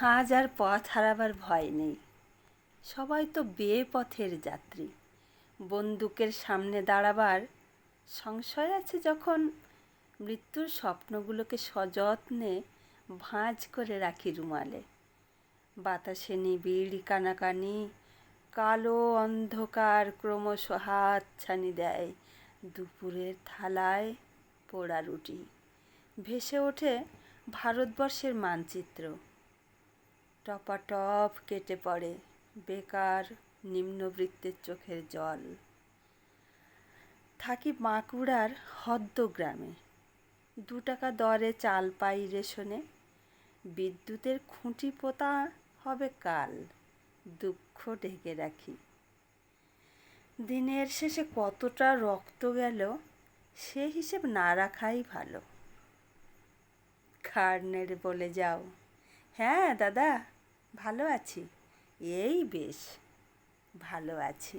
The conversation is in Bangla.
আজ আর পথ হারাবার ভয় নেই। সবাই তো বেপথের যাত্রী। বন্দুকের সামনে দাঁড়াবার সংশয় আছে যখন মৃত্যুর স্বপ্নগুলোকে সযত্নে ভাঁজ করে রাখি রুমালে। বাতাসে নিবিড় কানাকানি, কালো অন্ধকার ক্রমশ হাত ছানি দেয় দুপুরের থালায় পোড়া রুটি। ভেসে ওঠে ভারতবর্ষের মানচিত্র। টপাটপ কেটে পড়ে বেকার নিম্নবৃত্তের চোখের জল। থাকি বাঁকুড়ার হদ্দ গ্রামে। দু টাকা দরে চাল পাই রেশনে। বিদ্যুতের খুঁটি পোতা হবে কাল, দুঃখ ঢেকে রাখি। দিনের শেষে কতটা রক্ত গেল, সে হিসেব না রাখাই ভালো। খাড় নেড়ে বলে যাও হ্যাঁ দাদা। ভালো আছি। এই বেশ ভালো আছি।